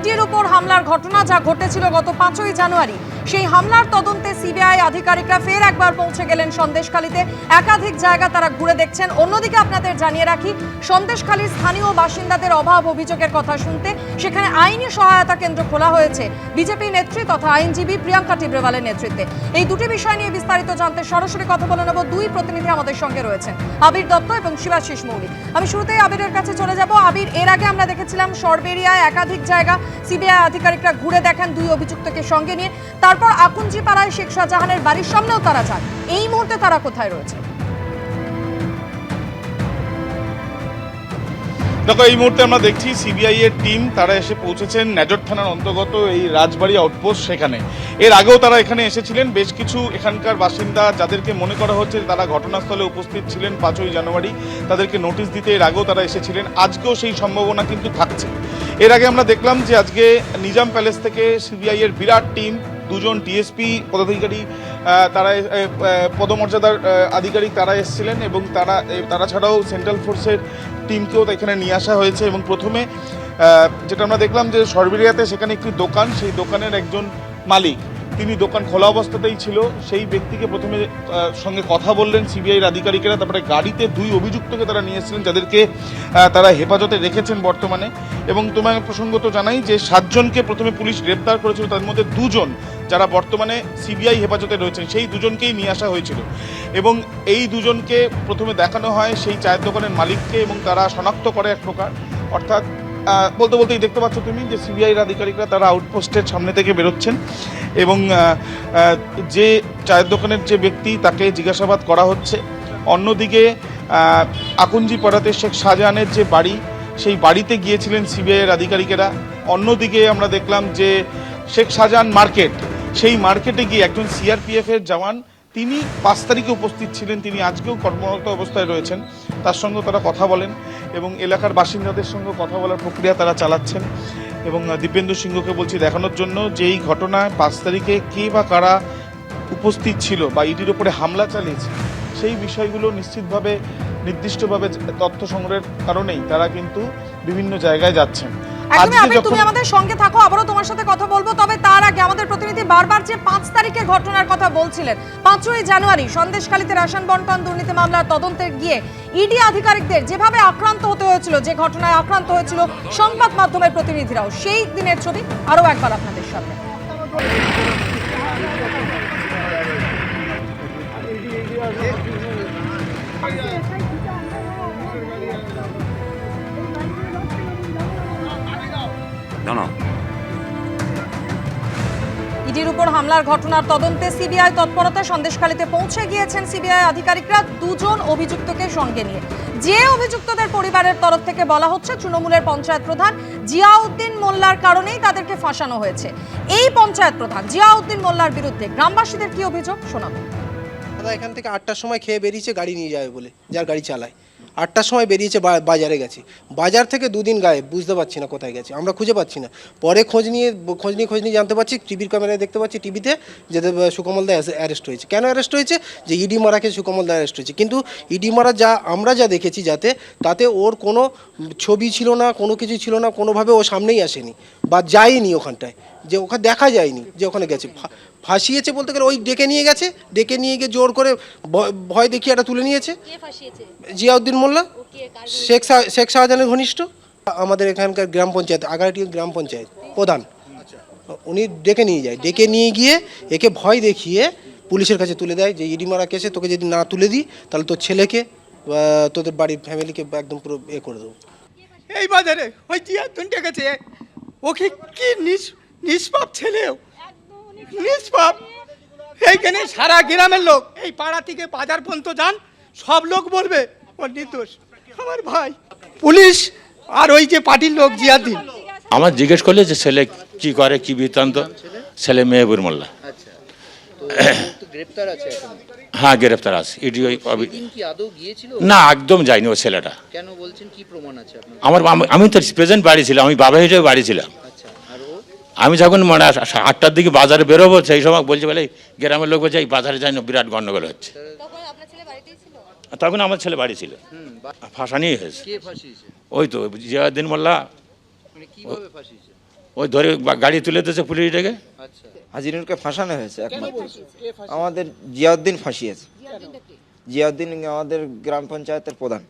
ইডির উপর হামলার ঘটনা যা ঘটেছিল গত পাঁচই জানুয়ারি, সেই হামলার তদন্তে সিবিআই আধিকারিকরা ফের একবার পৌঁছে গেলেন সন্দেশখালীতে। একাধিক জায়গা তারা ঘুরে দেখছেন। অন্যদিকে আপনাদের জানিয়ে রাখি, সন্দেশখালীর স্থানীয় বাসিন্দাদের অভাব অভিযোগের কথা শুনতে সেখানে আইনি সহায়তা কেন্দ্র খোলা হয়েছে। বিজেপি নেত্রী তথা আইনজীবী প্রিয়াঙ্কা টিব্রেওয়ালের নেতৃত্বে। এই দুটি বিষয় নিয়ে বিস্তারিত জানতে সরাসরি কথা বলে নেব দুই প্রতিনিধি আমাদের সঙ্গে রয়েছেন, আবির দত্ত এবং শিবাশিস মৌলিক। আমি শুরুতেই আবিরের কাছে চলে যাব। আবির, এর আগে আমরা দেখেছিলাম সরবেরিয়ায় একাধিক জায়গা সিবিআই আধিকারিকরা ঘুরে দেখেন দুই অভিযুক্তকে সঙ্গে নিয়ে। তারপর আকুঞ্জিপাড়ায় শেখ শাহজাহানের বাড়ির সামনেও তারা যান। এই মুহূর্তে তারা কোথায় রয়েছে? দেখো, এই মুহূর্তে আমরা দেখছি সিবিআই এর টিম তারা এসে পৌঁছেছেন নেজর থানার অন্তর্গত এই রাজবাড়ি আউটপোস্ট সেখানে। এর আগেও তারা এখানে এসেছিলেন, বেশ কিছু এখানকার বাসিন্দা যাদেরকে মনে করা হচ্ছে তারা ঘটনাস্থলে উপস্থিত ছিলেন পাঁচই জানুয়ারি, তাদেরকে নোটিশ দিতে এর আগেও তারা এসেছিলেন, আজকেও সেই সম্ভাবনা কিন্তু থাকছে। এর আগে আমরা দেখলাম যে আজকে নিজাম প্যালেস থেকে সিবিআই এর বিরাট টিম দুজন ডিএসপি পদাধিকারী তারা পদমর্যাদার আধিকারিক তারা এসেছিলেন এবং তারা তারা ছাড়াও সেন্ট্রাল ফোর্সের টিমকেও এখানে নিয়ে আসা হয়েছে এবং প্রথমে যেটা আমরা দেখলাম যে সরবেরিয়াতে সেখানে একটি দোকান, সেই দোকানের একজন মালিক। তিনি দোকান খোলা অবস্থাতেই ছিল। সেই ব্যক্তিকে প্রথমে সঙ্গে কথা বললেন সিবিআইয়ের আধিকারিকেরা, তারপরে গাড়িতে দুই অভিযুক্তকে তারা নিয়ে এসেছিলেন, যাদেরকে তারা হেফাজতে রেখেছেন বর্তমানে। এবং তোমাকে প্রসঙ্গত জানাই যে সাতজনকে প্রথমে পুলিশ গ্রেপ্তার করেছিল, তার মধ্যে দুজন যারা বর্তমানে সিবিআই হেফাজতে রয়েছেন, সেই দুজনকেই নিয়ে আসা হয়েছিল। এবং এই দুজনকে প্রথমে দেখানো হয় সেই চায়ের দোকানের মালিককে এবং তারা শনাক্ত করে এক প্রকার। অর্থাৎ বলতে বলতেই দেখতে পাচ্ছ তুমি যে সিবিআইয়ের আধিকারিকরা তারা আউটপোস্টের সামনে থেকে বেরোচ্ছেন এবং যে চায়ের দোকানের যে ব্যক্তি তাকে জিজ্ঞাসাবাদ করা হচ্ছে। অন্যদিকে আকুঞ্জি পাড়াতে শেখ শাহজাহানের যে বাড়ি, সেই বাড়িতে গিয়েছিলেন সিবিআইয়ের আধিকারিকেরা। অন্যদিকে আমরা দেখলাম যে শেখ শাহজাহান মার্কেট, সেই মার্কেটে গিয়ে একজন সিআরপিএফ এর জওয়ান তিনি পাঁচ তারিখে উপস্থিত ছিলেন, তিনি আজকেও কর্মরত অবস্থায় রয়েছেন। তার সঙ্গে তারা কথা বলেন এবং এলাকার বাসিন্দাদের সঙ্গে কথা বলার প্রক্রিয়া তারা চালাচ্ছেন। এবং দিব্যেন্দু সিংহকে বলছি দেখানোর জন্য যে এই ঘটনায় পাঁচ তারিখে কে বা কারা উপস্থিত ছিল বা ইডির ওপরে হামলা চালিয়েছে, সেই বিষয়গুলো নিশ্চিতভাবে, নির্দিষ্টভাবে তথ্য সংগ্রহের কারণেই তারা কিন্তু বিভিন্ন জায়গায় যাচ্ছেন। একদমই আবির তুমি আমাদের সঙ্গে থাকো আবারও তোমার সাথে কথা বলব। তবে তার আগে আমাদের প্রতিনিধি বারবার যে পাঁচ তারিখের ঘটনার কথা বলছিলেন পাঁচই জানুয়ারি সন্দেশখালীতে রেশন বন্টন দুর্নীতি মামলার তদন্তে গিয়ে ইডি আধিকারিকদের যেভাবে আক্রান্ত হতে হয়েছিল যে ঘটনায় আক্রান্ত হয়েছিল সংবাদ মাধ্যমের প্রতিনিধিরাও সেই দিনের ছবি আরও একবার আপনাদের সামনে। No, উপর হামলার ঘটনার তদন্তে সিবিআই তৎপরতা সন্দেশখালীতে পৌঁছে গিয়েছেন সিবিআই আধিকারিকরা দুজন অভিযুক্তকে সঙ্গে নিয়ে। যে অভিযুক্তদের পরিবারের তরফ থেকে বলা হচ্ছে, তৃণমূলের পঞ্চায়েত প্রধান জিয়াউদ্দিন মোল্লার কারণেই তাদেরকে ফাঁসানো হয়েছে। এই পঞ্চায়েত প্রধান জিয়াউদ্দিন মোল্লার বিরুদ্ধে গ্রামবাসীদের কি অভিযোগ? শোনাবো। দাদা, এখান থেকে আটটার সময় খেয়ে বেরিয়েছে, গাড়ি নিয়ে যাবে বলে, যার গাড়ি চালায়। আটটার সময় বেরিয়েছে বাজারে গেছে। বাজার থেকে দুদিন গায়ে বুঝতে পারছি না কোথায় গেছে। আমরা খুঁজে পাচ্ছি না। পরে খোঁজ নিয়ে খোঁজ নিয়ে খোঁজ নিয়ে জানতে পারছি টিভির ক্যামেরায় দেখতে পাচ্ছি টিভিতে যে সুকমল দা অ্যারেস্ট হয়েছে। কেন অ্যারেস্ট হয়েছে? যে ইডি মারাকে সুকমল দা অ্যারেস্ট হয়েছে। কিন্তু ইডি মারা যা আমরা যা দেখেছি যাতে তাতে ওর কোনো ছবি ছিল না কোনো কিছু ছিল না কোনোভাবে ও সামনেই আসেনি। বা যায়নি ওখানটায়। যে ওখানে দেখা যায়নি যে ওখানে গেছে। ফাঁসিয়েছে বলতে গেলে ওই ডেকে নিয়ে গেছে। ডেকে নিয়ে গিয়ে জোর করে ভয়- দেখিয়ে একটা তুলে নিয়েছে। কে ফাঁসিয়েছে মোল্লা শেখ শেখ শাহজাহানের ঘনিষ্ঠ আমাদের এখানকার গ্রাম পঞ্চায়েত আগারটি গ্রাম পঞ্চায়েত প্রধান। উনি ডেকে নিয়ে যায়। ডেকে নিয়ে গিয়ে একে ভয় দেখিয়ে পুলিশের কাছে তুলে দেয় যে ইডি মারা কেসে তোকে যদি না তুলে দিই তাহলে তোর ছেলেকে তোদের বাড়ির ফ্যামিলিকে একদম পুরো এ করে দেবো। এই বাজারে ওই জিয়াতুন ডেকেছে ওকে কি নিষ্পাপ ছেলেও নিষ্পাপ। এইখানে সারা গ্রামের লোক এই পাড়া থেকে বাজার পর্যন্ত যান সব লোক বলবে নির্দোষ আমার ভাই। পুলিশ আর ওই যে পার্টির লোক জিয়াদ্দিন আমার জিজ্ঞেস করলে যে ছেলে কি করে, কি বৃত্তান্ত? ছেলে মেহবুর মোল্লা। হ্যাঁ গ্রেপ্তার আছে। ইডি না, একদম যায়নি ও ছেলেটা। কেন বলছেন কি প্রমাণ আছে আমার আমি- তো প্রেজেন্ট বাড়ি ছিলাম, আমি বাবা হিসেবে বাড়ি ছিলাম। আমি যখন মানে আটটার দিকে বাজারে বেরোবো, সেই সময় বলছে বলে গ্রামের লোক বলছে, এই বাজারে যাই না, বিরাট গন্ডগোল হচ্ছে। তখন আমার ছেলে বাড়ি ছিল। ফাঁসা নিয়ে ফাঁসানি হয়েছে। ওই তো জিয়াউদ্দিন মোল্লা। মানে ওই ধরে বা- গাড়ি তুলে দিয়েছে পুলিশটাকে। ডেকে আচ্ছা ফাঁসানো হয়েছে একমাত্র। আমাদের জিয়াউদ্দিন ফাঁসিয়েছে। জিয়াউদ্দিন আমাদের গ্রাম পঞ্চায়েতের প্রধান।